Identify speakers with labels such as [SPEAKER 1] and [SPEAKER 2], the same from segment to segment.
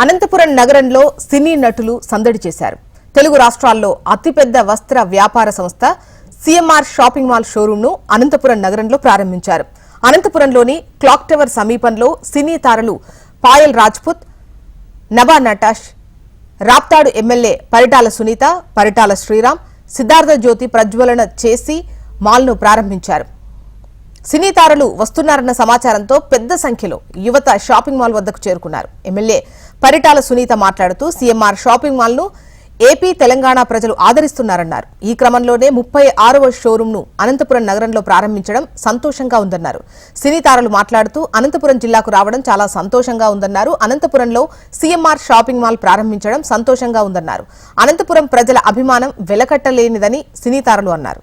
[SPEAKER 1] అనంతపురం నగరంలో సినీ నటులు సందడి చేశారు. తెలుగు రాష్ట్రాల్లో అతిపెద్ద వస్త్ర వ్యాపార సంస్థ సిఎంఆర్ షాపింగ్ మాల్ షోరూంను అనంతపురం నగరంలో ప్రారంభించారు. అనంతపురంలోని క్లాక్ టవర్ సమీపంలో సినీ తారలు పాయల్ రాజ్పుత్ నబా నటాష్ రాప్తాడు ఎమ్మెల్యే పరిటాల సునీత పరిటాల శ్రీరామ్ సిద్ధార్థ జ్యోతి ప్రజ్వలన చేసి మాల్ను ప్రారంభించారు. సినీ తారలు వస్తున్నారన్న సమాచారంతో పెద్ద సంఖ్యలో యువత షాపింగ్ మాల్ వద్దకు చేరుకున్నారు. ఎమ్మెల్యే పరిటాల సునీత మాట్లాడుతూ సీఎంఆర్ షాపింగ్ మాల్ను ఏపీ తెలంగాణ ప్రజలు ఆదరిస్తున్నారన్నారు. ఈ క్రమంలోనే ముప్పై ఆరవ షోరూంను అనంతపురం నగరంలో ప్రారంభించడం సంతోషంగా ఉందన్నారు. సినీ తారలు మాట్లాడుతూ అనంతపురం జిల్లాకు రావడం చాలా సంతోషంగా ఉందన్నారు. అనంతపురంలో సీఎంఆర్ షాపింగ్ మాల్ ప్రారంభించడం సంతోషంగా ఉందన్నారు. అనంతపురం ప్రజల అభిమానం వెలకట్టలేనిదని సినీ తారలు అన్నారు.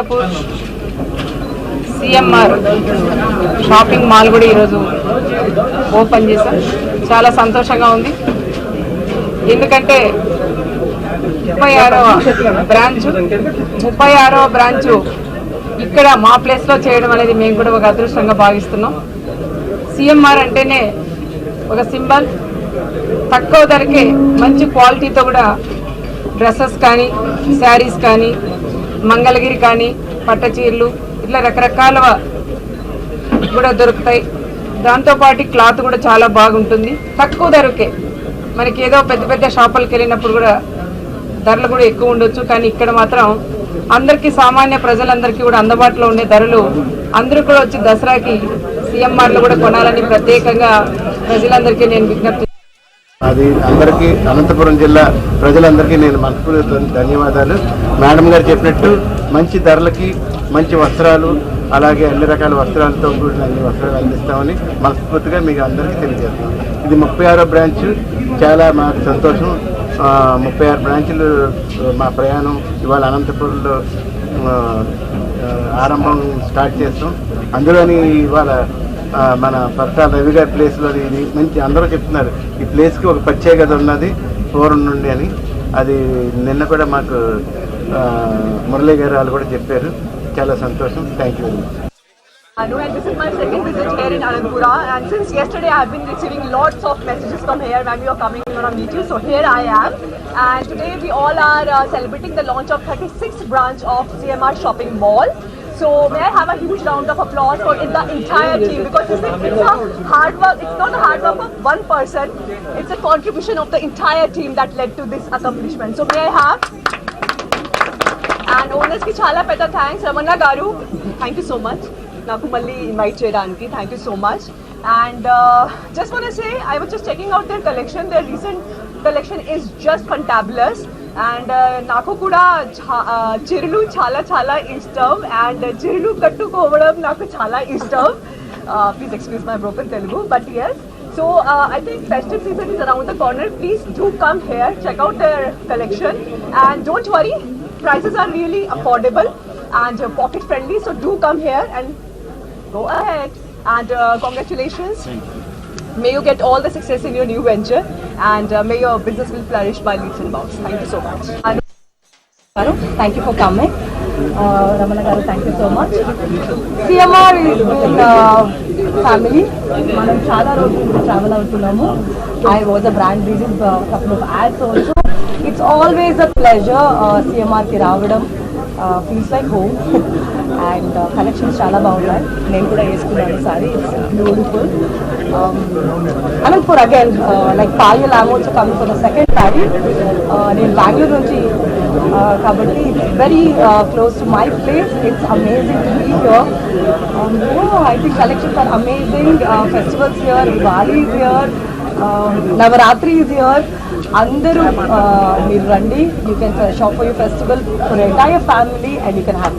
[SPEAKER 2] ఏంలే
[SPEAKER 3] సిఎంఆర్ షాపింగ్ మాల్ కూడా ఈరోజు ఓపెన్ చేశాం. చాలా సంతోషంగా ఉంది. ఎందుకంటే ముప్పై ఆరవ బ్రాంచ్ ముప్పై ఆరవ బ్రాంచ్ ఇక్కడ మా ప్లేస్లో చేయడం అనేది మేము కూడా ఒక అదృష్టంగా భావిస్తున్నాం. సిఎంఆర్ అంటేనే ఒక సింబల్. తక్కువ ధరకే మంచి క్వాలిటీతో కూడా డ్రెస్సెస్ కానీ శారీస్ కానీ మంగళగిరి కానీ పట్టచీరలు ఇట్లా రకరకాల కూడా దొరుకుతాయి. దాంతోపాటు క్లాత్ కూడా చాలా బాగుంటుంది. తక్కువ ధరకే. మనకి ఏదో పెద్ద పెద్ద షాపులకు వెళ్ళినప్పుడు కూడా ధరలు కూడా ఎక్కువ ఉండొచ్చు. కానీ ఇక్కడ మాత్రం అందరికీ సామాన్య ప్రజలందరికీ కూడా అందుబాటులో ఉండే ధరలు అందరూ కూడా వచ్చి దసరాకి సీఎంఆర్లు కూడా కొనాలని ప్రత్యేకంగా ప్రజలందరికీ నేను విజ్ఞప్తి
[SPEAKER 4] అది అందరికీ అనంతపురం జిల్లా ప్రజలందరికీ నేను మనస్ఫూర్తి ధన్యవాదాలు. మేడం గారు చెప్పినట్టు మంచి ధరలకి మంచి వస్త్రాలు అలాగే అన్ని రకాల వస్త్రాలతో కూడిన అన్ని వస్త్రాలు అందిస్తామని మనస్ఫూర్తిగా మీకు అందరికీ తెలియజేస్తాం ఇది ముప్పై ఆరో బ్రాంచ్. చాలా మాకు సంతోషం. ముప్పై ఆరు బ్రాంచులు మా ప్రయాణం ఇవాళ అనంతపురంలో ఆరంభం స్టార్ట్ చేస్తాం. అందులోని ఇవాళ మన పట్టాల రవి గారి ప్లేస్లో ఇది మంచి అందరూ చెప్తున్నారు ఈ ప్లేస్కి ఒక ప్రత్యేకత ఉన్నది పూర్వం నుండి అని అది నిన్న కూడా మాకు మురళీ గారు వాళ్ళు కూడా చెప్పారు చాలా సంతోషం thank you very much
[SPEAKER 5] Anu, and this is my second visit here in Anandpura. And since yesterday, I have been receiving lots of messages from here when you are coming in to meet you. So here I am. And today we all are uh, celebrating the launch of 36th branch of CMR Shopping Mall. So may I have a huge round of applause for the entire team because you see, it's a hard work. It's not a hard work of one person. It's a contribution of the entire team that led to this accomplishment. So may I have and owners కి చాలా పెద్ద thanks Ramana గారు thank you so much నాకు మళ్ళీ invite చేయడానికి thank you so much and just one say I was just checking out their collection their recent collection is just fantabulous and నాకు కూడా చా- uh, చిరులు చాలా చాలా ఇష్టం అండ్ చిరులు కట్టుకోవడం నాకు చాలా ఇష్టం please excuse my broken Telugu but yes So uh, I think festive season is around the corner. Please do come here, check out their collection, and don't worry, prices are really affordable and uh, pocket friendly. So do come here and go ahead. And uh, congratulations. May you get all the success in your new venture, and uh, may your business will flourish by leaps and bounds. Thank you so much. And
[SPEAKER 3] garu thank you for coming Ramana garu thank you so much CMR family మనం చాలా రోజుల నుంచి travel అవుతున్నాము I was a brand visit couple of ads also it's always a pleasure సిఎంఆర్కి రావడం feels like home and collections చాలా బాగున్నాయి. నేను కూడా వేసుకున్నాను sari. It's beautiful Anantapur again like Payal I'm also coming for the second sorry నేను బెంగళూరు నుంచి కాబట్టి it's very close to my place it's amazing to be here I think collections are amazing festivals here Diwali is here Navratri is here అందరూ మీరు రండి. You can shop for you festival for entire family and you can have